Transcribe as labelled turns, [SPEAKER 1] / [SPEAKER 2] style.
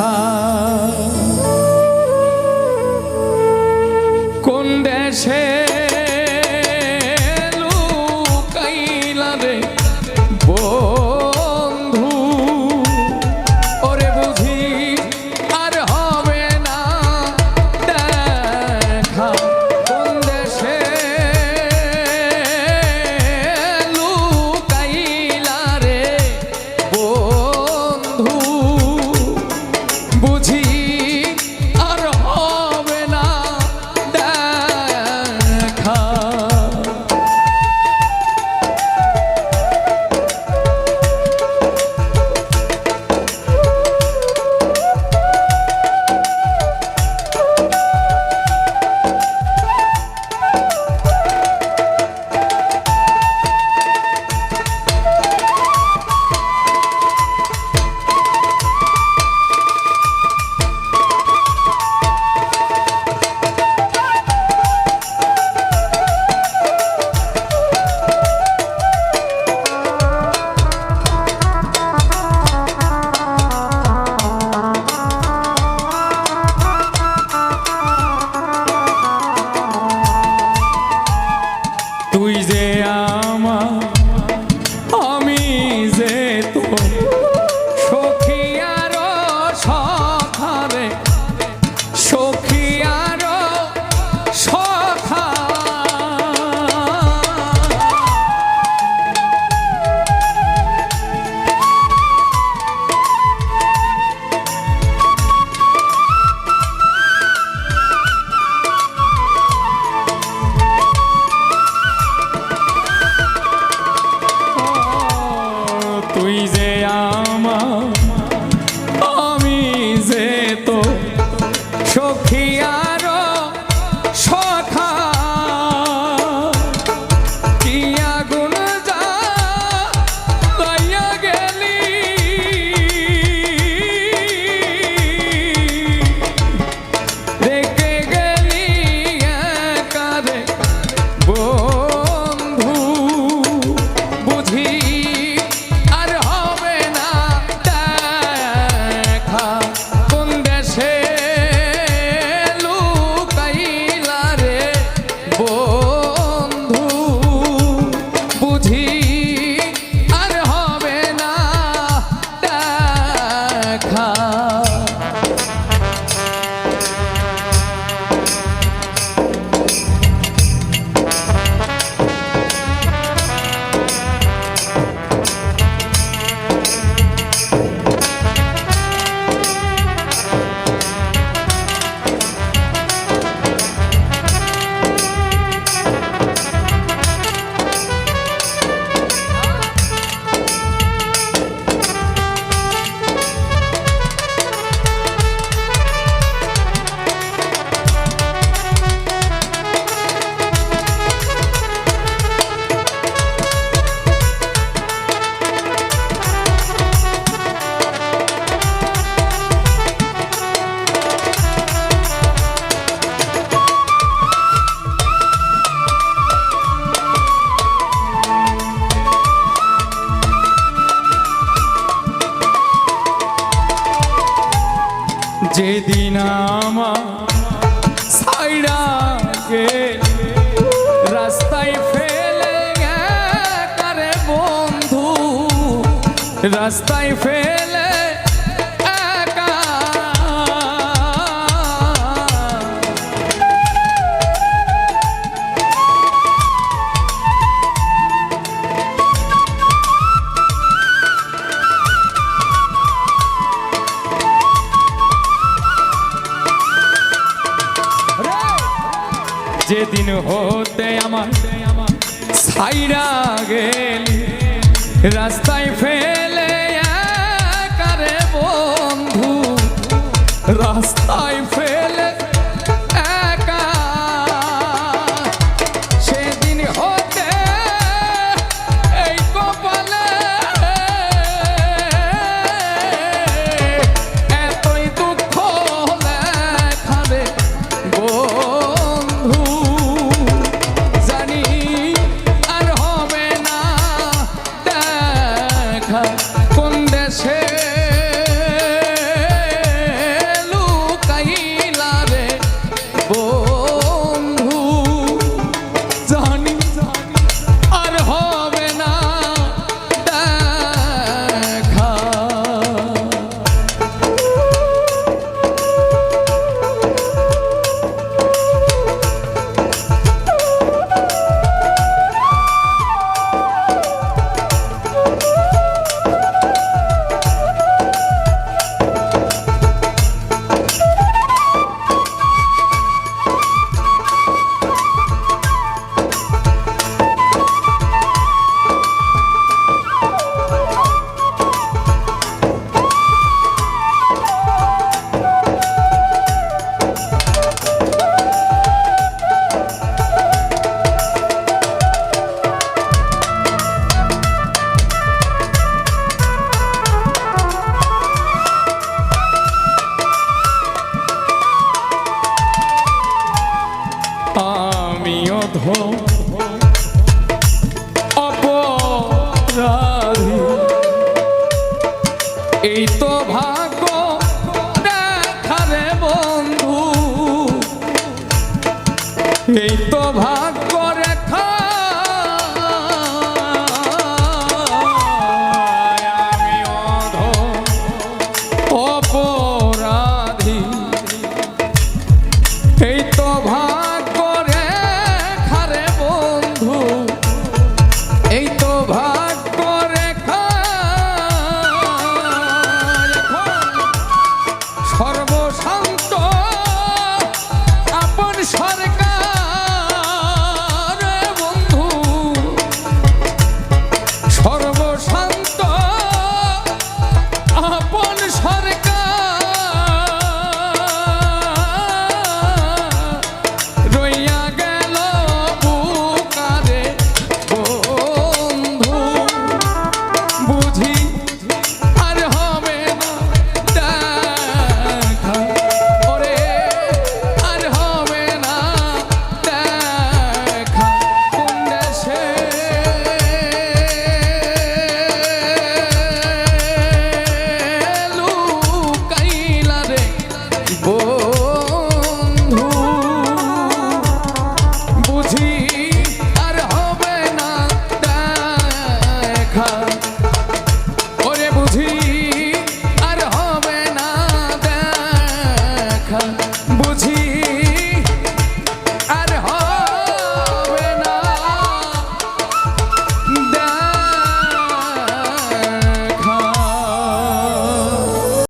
[SPEAKER 1] come. বুঝি যেদিন আমার সাইডাকে রাস্তায় ফেলে গে বন্ধু? রাস্তায় ফেলে যেদিন হতে আমার সাইরা গেলি রাস্তায় ফেলে কারে বন্ধু রাস্তায় ফেলে এই তো me.